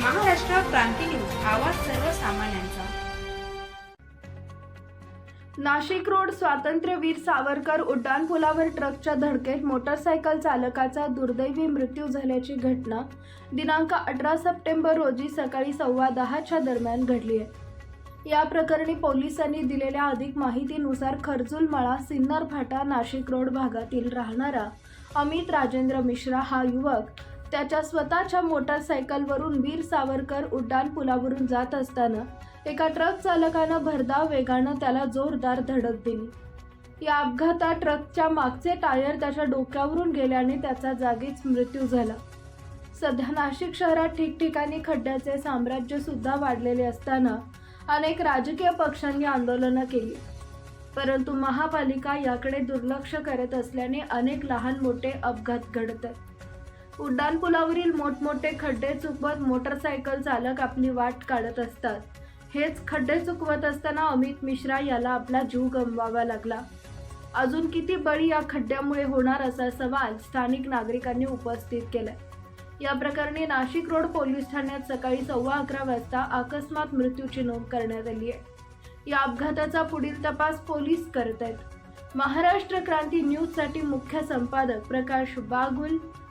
क्रांती news आवाज सर्वसामान्यांचा. Nashik road स्वातंत्र्यवीर सावरकर उड्डाणपुलावर ट्रकच्या धडकेत मोटरसायकल चालकाचा दुर्दैवी मृत्यू झाल्याची घटना दिनांक अठरा सप्टेंबर रोजी सकाळी सव्वा दहाच्या दरम्यान घडली आहे. या प्रकरणी पोलिसांनी दिलेल्या अधिक माहितीनुसार खरजुलमळा सिन्नर फाटा नाशिक रोड भागातील राहणारा अमित राजेंद्र मिश्रा हा युवक त्याच्या स्वतःच्या मोटरसायकलवरून वीर सावरकर उड्डाणपुलावरून जात असताना एका ट्रक चालकानं भरधाव वेगानं त्याला जोरदार धडक दिली. या अपघातात ट्रकच्या मागचे टायर त्याच्या डोक्यावरून गेल्याने त्याचा जागीच मृत्यू झाला. सध्या नाशिक शहरात ठिकठिकाणी खड्ड्याचे साम्राज्य सुद्धा वाढलेले असताना अनेक राजकीय पक्षांनी आंदोलनं केली. परंतु महापालिका याकडे दुर्लक्ष करत असल्याने अनेक लहान मोठे अपघात घडत आहेत उड्डाणपुलावरील मोठमोठे खड्डे चुकवत मोटरसायकल चालक आपली वाट काढत असतात. हेच खड्डे चुकवत असताना अमित मिश्रा याला आपला जीव गमवावा लागला. अजून किती बळी या खड्ड्यामुळे होणार असा सवाल स्थानिक नागरिकांनी उपस्थित केलाय. या प्रकरणी नाशिक रोड पोलीस ठाण्यात सकाळी सव्वा अकरा वाजता अकस्मात मृत्यूची नोंद करण्यात आली आहे. या अपघाताचा पुढील तपास पोलीस करत आहेत महाराष्ट्र क्रांती न्यूजसाठी मुख्य संपादक प्रकाश बागुल